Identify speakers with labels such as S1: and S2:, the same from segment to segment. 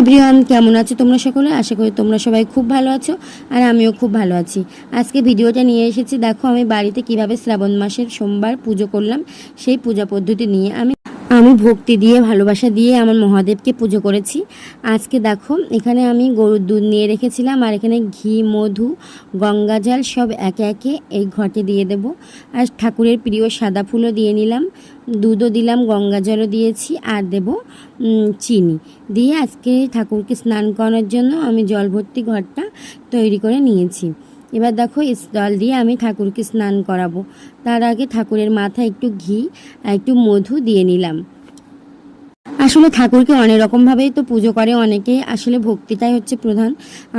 S1: Everyone কেমন আছো তোমরা সকলে? আশা করি তোমরা সবাই খুব ভালো আছো আর আমিও খুব ভালো আছি। আজকে ভিডিওটা নিয়ে এসেছি, দেখো আমি বাড়িতে কীভাবে শ্রাবণ মাসের সোমবার পুজো করলাম, সেই পূজা পদ্ধতি নিয়ে আমি আমি ভক্তি দিয়ে, ভালোবাসা দিয়ে আমার মহাদেবকে পুজো করেছি। আজকে দেখো, এখানে আমি গরুর দুধ নিয়ে রেখেছিলাম আর এখানে ঘি, মধু, গঙ্গা জল সব একে একে এই ঘটে দিয়ে দেব। আর ঠাকুরের প্রিয় সাদা ফুলও দিয়ে নিলাম, দুধও দিলাম, গঙ্গা জলও দিয়েছি আর দেব চিনি। দিয়ে আজকে ঠাকুরকে স্নান করানোর জন্য আমি জল ভর্তি ঘরটা তৈরি করে নিয়েছি। এবার দেখো জল দিয়ে আমি ঠাকুরকে স্নান করাবো। তার আগে ঠাকুরের মাথায় একটু ঘি আর একটু মধু দিয়ে নিলাম। আসলে ঠাকুরকে অনেক রকমভাবেই তো পুজো করে অনেকেই। আসলে ভক্তিটাই হচ্ছে প্রধান।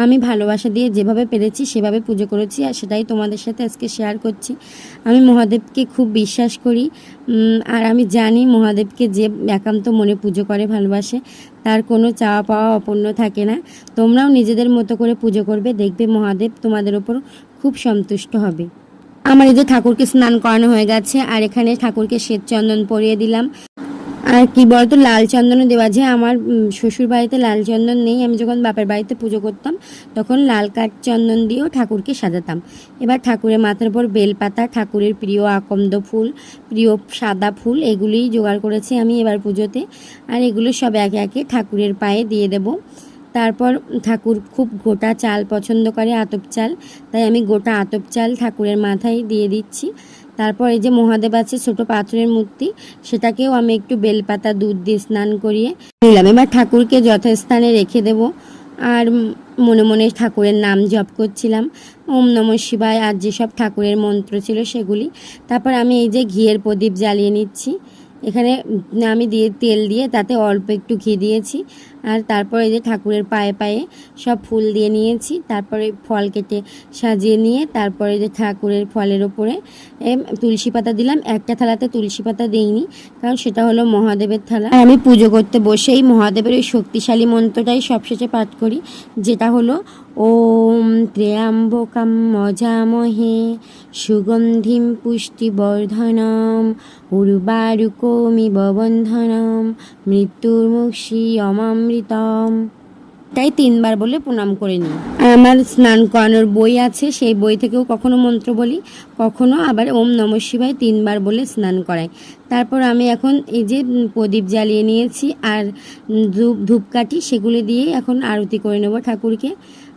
S1: আমি ভালোবাসা দিয়ে যেভাবে পেরেছি, সেভাবে পুজো করেছি আর সেটাই তোমাদের সাথে আজকে শেয়ার করছি। আমি মহাদেবকে খুব বিশ্বাস করি। আর আমি জানি মহাদেবকে যে একান্ত মনে পুজো করে, ভালোবাসে, তার কোনো চাওয়া পাওয়া অপূর্ণ থাকে না। তোমরাও নিজেদের মতো করে পুজো করবে, দেখবে মহাদেব তোমাদের ওপর খুব সন্তুষ্ট হবে। আমার এই যে ঠাকুরকে স্নান করানো হয়ে গেছে, আর এখানে ঠাকুরকে শ্বেত চন্দন পরিয়ে দিলাম। আর কি বলতো, লাল চন্দনও দেওয়া যায় আমার শ্বশুর বাড়িতে লাল চন্দন নেই। আমি যখন বাপের বাড়িতে পুজো করতাম, তখন লাল কাঠ চন্দন দিয়েও ঠাকুরকে সাজাতাম। এবার ঠাকুরের মাথার উপর বেলপাতা, ঠাকুরের প্রিয় আকন্দ ফুল, প্রিয় সাদা ফুল এগুলি জোগাড় করেছি আমি এবার পুজোতে। আর এগুলো সব একে একে ঠাকুরের পায়ে দিয়ে দেব। তারপর ঠাকুর খুব গোটা চাল পছন্দ করে আতপ চাল। তাই আমি গোটা আতপ চাল ঠাকুরের মাথায় দিয়ে দিচ্ছি। তারপর এই যে মহাদেব আছে ছোট পাথরের মূর্তি, সেটাকেও আমি একটু বেলপাতা দুধ দিয়ে স্নান করিয়ে নিলাম। এবার ঠাকুরকে যথাস্থানে রেখে দেব। আর মনে মনে ঠাকুরের নাম জপ করছিলাম। ওম নম শিবায়, আর যেসব ঠাকুরের মন্ত্র ছিল সেগুলি। তারপর আমি এই যে ঘিয়ের প্রদীপ জ্বালিয়ে নিচ্ছি। এখানে আমি দিয়ে তেল দিয়ে তাতে অল্প একটু ঘি দিয়েছি। আর তারপরে যে ঠাকুরের পায়ে পায়ে সব ফুল দিয়ে নিয়েছি। তারপরে ফল কেটে সাজিয়ে নিয়ে তারপরে যে ঠাকুরের ফলের ওপরে তুলসী পাতা দিলাম। একটা থালাতে তুলসী পাতা দিইনি, কারণ সেটা হলো মহাদেবের থালা। আমি পুজো করতে বসেই মহাদেবের ওই শক্তিশালী মন্ত্রটাই সবশেষে পাঠ করি, যেটা হলো, ওম ত্র্যম্বকম মজামহে সুগন্ধিম পুষ্টি বর্ধনম উর্বা পুষ্টিবর্ধনম উর্বারুকমিব বন্ধনম মৃত্যুর্মুক্ষী অমামৃতম তাই তিনবার বলে প্রণাম করে নিই। আর আমার স্নান করানোর বই আছে, সেই বই থেকেও কখনো মন্ত্র বলি, কখনো আবার ওম নম শিবায় তিনবার বলে স্নান করাই। তারপর আমি এখন এই যে প্রদীপ জ্বালিয়ে নিয়েছি আর ধূপ, ধূপকাঠি, সেগুলি দিয়ে এখন আরতি করে নেব ঠাকুরকে।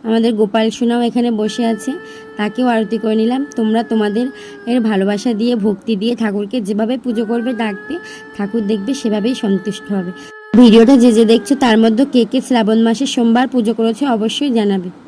S1: আমাদের গোপাল সোনাও এখানে বসে আছে, তাকেও আরতি করে নিলাম। তোমরা তোমাদের এর ভালোবাসা দিয়ে, ভক্তি দিয়ে ঠাকুরকে যেভাবে পুজো করবে ডাকবে ঠাকুর দেখবে সেভাবেই সন্তুষ্ট হবে। ভিডিওটা যে যে দেখছ তার মধ্যে কে কে শ্রাবণ মাসে সোমবার পুজো করেছে অবশ্যই জানাবে।